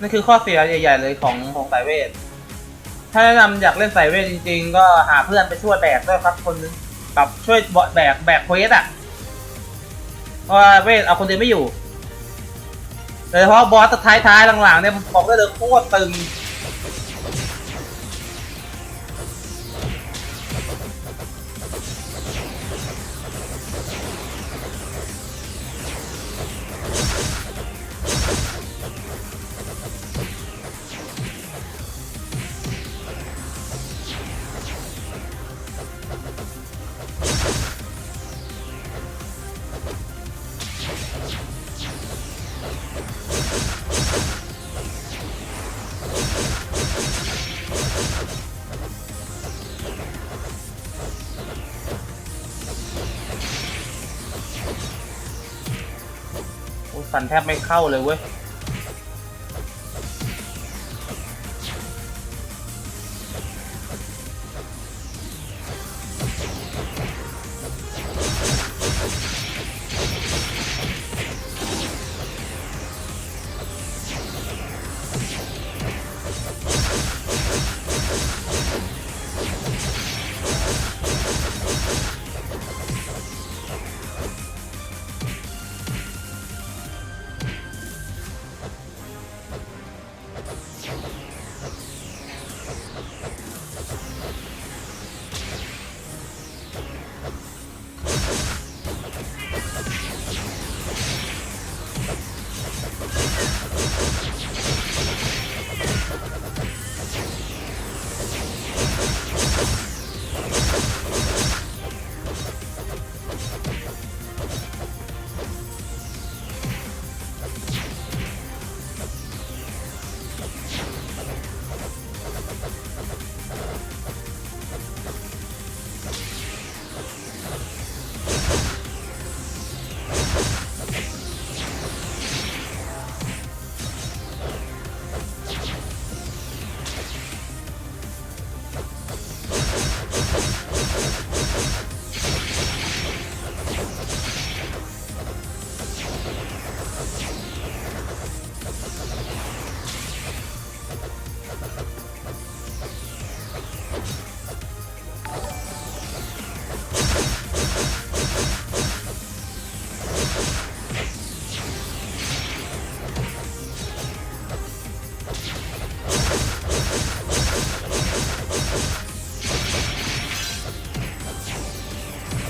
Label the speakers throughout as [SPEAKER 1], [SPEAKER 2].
[SPEAKER 1] นั่นคือข้อเสียใหญ่ ๆ เลยของของสายเวท ถ้าแนะนำอยากเล่นสายเวทจริง ๆ ก็หาเพื่อนไปช่วยแบกด้วยครับคนนึงแบบช่วยแบกแบกเควสอะเพราะเวทเอาคนเดียวไม่อยู่โดยเฉพาะบอสท้ายๆหลังๆเนี่ยบอกได้เลยโคตรตึง ฟันแทบไม่เข้าเลยเว้ย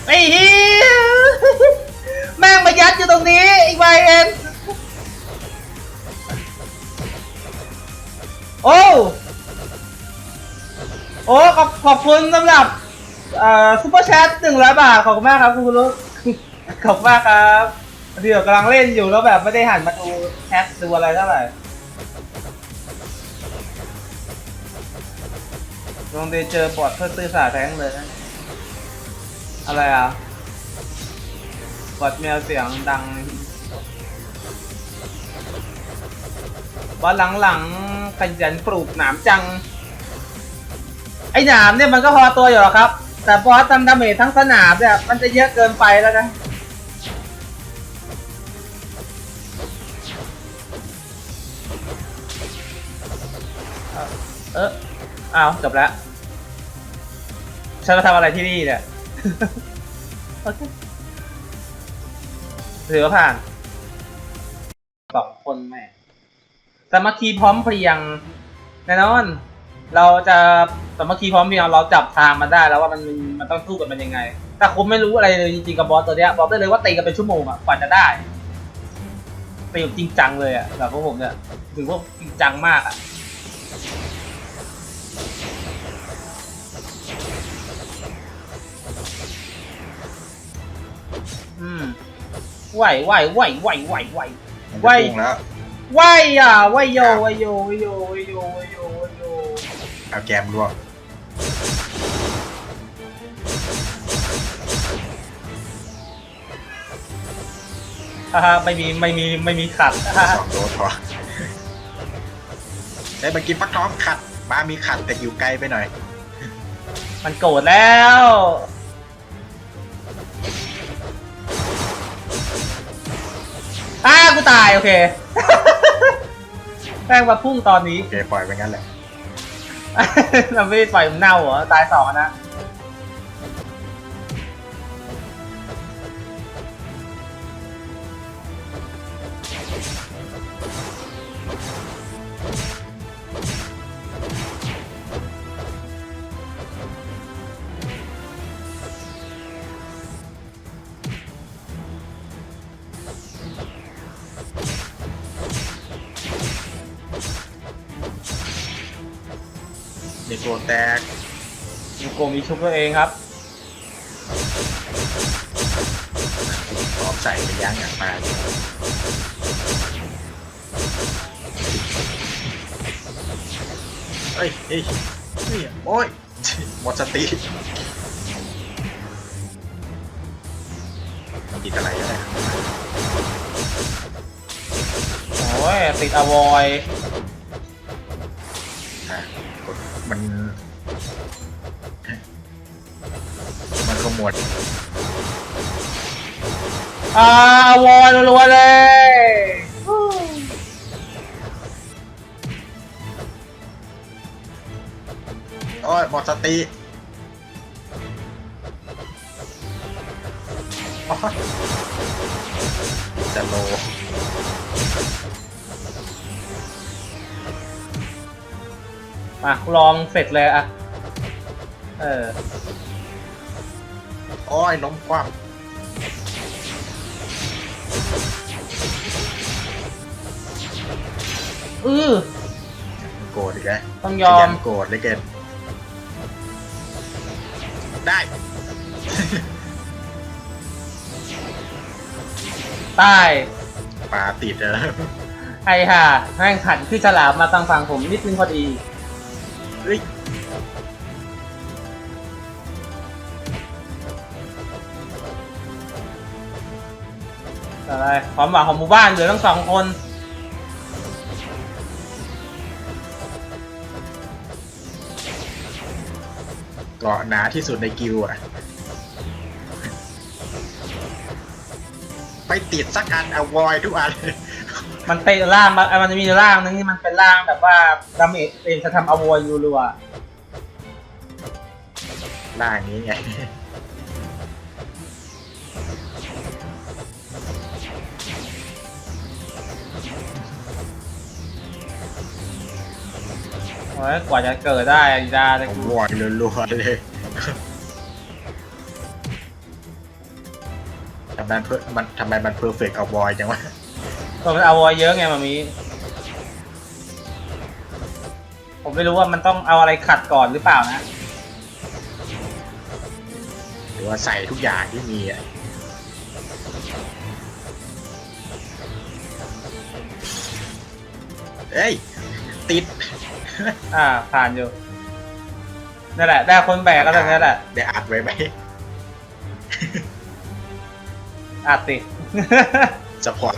[SPEAKER 1] ไอ้เฮียแม่งมายัดอยู่ตรงนี้อีกใบเอ็นโอ้โอ้ขอบขอบคุณสำหรับเอ่อซุปเปอร์แชทหนึ่งร้อยบาทขอบคุณมากครับคุณกุลุขอบมากครับเดี๋ยวกำลังเล่นอยู่แล้วแบบไม่ได้หันมาดูแชทดูอะไรเท่าไหร่ลองไปเจอบอดเพื่อตื้อสาแทงเลยนะ อะไรอะบอดแมวเสียงดังบอสหลังๆขยันปลูกหนามจัง ไอ้หนามเนี่ยมันก็พอตัวอยู่หรอครับ แต่บอสทำดาเมจทั้งสนามเนี่ยมันจะเยอะเกินไปแล้วนะเอออ้าวจบแล้วฉันมาทำอะไรที่นี่เนี่ย โอเคถือผ่านสองคนแม่สามัคคีพร้อมเพรียงแน่นอน เราจะสามัคคีพร้อมเพรียงเราจับทางมันได้แล้วว่ามันมันต้องสู้กับมันยังไงแต่คุณไม่รู้อะไรเลยจริงๆกับบอสตัวเนี้ยบอกได้เลยว่าตีกันเป็นชั่วโมงอะกว่าจะได้ตีแบบจริงจังเลยอะแบบพวกผมเนี่ยถือว่าจริงจังมากอะ อืมไหวไหวไหวไหวไหวไหว
[SPEAKER 2] มัน
[SPEAKER 1] ไว้
[SPEAKER 2] จะพุ่งแล้ว
[SPEAKER 1] ไหวอะไหวโยไหวโยไหวโยไหวโยไหวโยไหวโย
[SPEAKER 2] เอาแกมรวบ
[SPEAKER 1] ฮ่าฮ่าไม่มีไม่มีไม่มีขัดฮ่าฮ่า
[SPEAKER 2] สองโดสพอไอ้ยเมื่อกี้ฟักทองขัดมามีขัดแต่อยู่ไกลไปหน่อย
[SPEAKER 1] มันโกรธแล้ว อ้ากูตายโอเคแม่งมาพุ่งตอนนี้
[SPEAKER 2] โอเคปล่อยไปงั้นแหละ
[SPEAKER 1] เราไม่ได้ปล่อยมันเน่าเหรอ ตายสองอะนะ
[SPEAKER 2] เดโกแตก
[SPEAKER 1] ยูโกมีชุบตัวเองครับ
[SPEAKER 2] พร้อมใส่ไปย่างอย่างมาเฮ้ยเฮ้ยเฮ้ยโอ้ยหมดสติติดอะไรก็ได้
[SPEAKER 1] โอ้ยติดอวอย
[SPEAKER 2] มัน มันขมวด
[SPEAKER 1] อ่าอวอยรัวๆเลย
[SPEAKER 2] โอ้ยหมดสติจะโล
[SPEAKER 1] มาลองเสร็จเลยอะเออ
[SPEAKER 2] โอ้ยล้มคว่
[SPEAKER 1] อือำ
[SPEAKER 2] โกรธอีกแล้ว
[SPEAKER 1] ต้องยอม
[SPEAKER 2] ขนโกรธเลยเกินได้
[SPEAKER 1] ใต้
[SPEAKER 2] ปลาติดเออ
[SPEAKER 1] ไอ้ห่าแม่งขันขึ้นฉลามมาตั้งฝั่งผมนิดนึงพอดี
[SPEAKER 2] เฮ้ย
[SPEAKER 1] อะไรความหวังของหมู่บ้านเหลือทั้งสองคน
[SPEAKER 2] เกาะหนาที่สุดในกิวอะไปติดสักอันอวอยทุกอัน
[SPEAKER 1] มันเตะล่างมาเอ้ยมันจะมีล่างนึงที่มันเป็นล่างแบบว่าดาเมจเองจะทำอวอยยูรัว
[SPEAKER 2] ล่างนี้ไง
[SPEAKER 1] โอ้ยกว่าจะเกิดได้อะดีดาแต่
[SPEAKER 2] ผม
[SPEAKER 1] กู
[SPEAKER 2] วอยรัวๆเลยทำไมเพื่อมันทำไมมันเพอร์เฟกต์เอาบอยจังวะ
[SPEAKER 1] ตัวมันอวอยเยอะไงมามีผมไม่รู้ว่ามันต้องเอาอะไรขัดก่อนหรือเปล่านะ
[SPEAKER 2] หรือว่าใส่ทุกอย่างที่มีอะเอ้ย ติด
[SPEAKER 1] อ่า ผ่านอยู่นั่นแหละ ได้คนแบกก็ตรงนี้แหละ
[SPEAKER 2] ได้อัดไว้ไหม
[SPEAKER 1] อาจติ
[SPEAKER 2] สปอร์ต